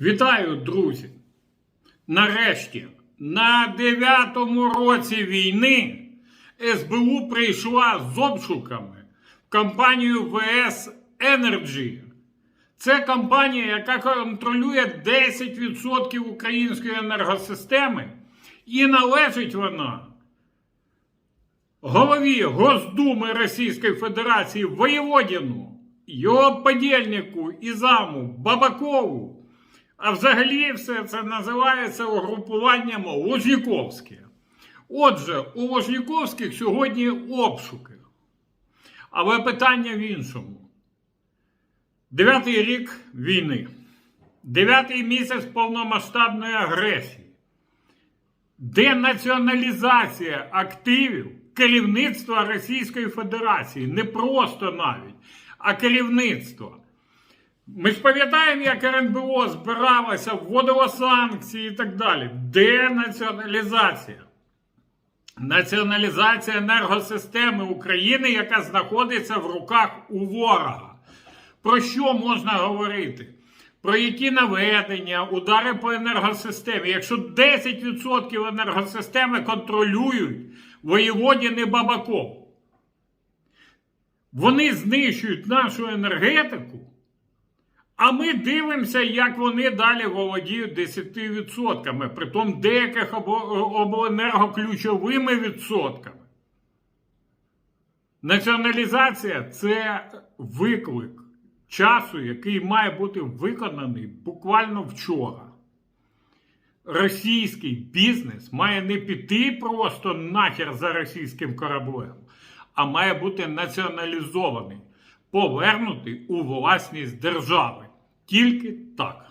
Вітаю, друзі! Нарешті, на дев'ятому році війни СБУ прийшла з обшуками в компанію ВС Енерджі. Це компанія, яка контролює 10% української енергосистеми, і належить вона голові Госдуми Російської Федерації Воєводіну, його подільнику і заму Бабакову. А взагалі все це називається угрупуванням Лужніковське. Отже, у Лужніковських сьогодні обшуки. Але питання в іншому. Дев'ятий рік війни, дев'ятий місяць повномасштабної агресії, денаціоналізація активів керівництва Російської Федерації, не просто навіть, а керівництва. Ми ж пам'ятаємо, як РНБО збиралося, вводило санкції і так далі. Денаціоналізація. Націоналізація енергосистеми України, яка знаходиться в руках у ворога. Про що можна говорити? Про які наведення, удари по енергосистемі. Якщо 10% енергосистеми контролюють воєводін і Бабаков, вони знищують нашу енергетику. А ми дивимося, як вони далі володіють 10%, притом деяких обо- обленергоключовими відсотками. Націоналізація це виклик часу, який має бути виконаний буквально вчора. Російський бізнес має не піти просто нахер за російським кораблем, а має бути націоналізований, повернутий у власність держави. Тільки так.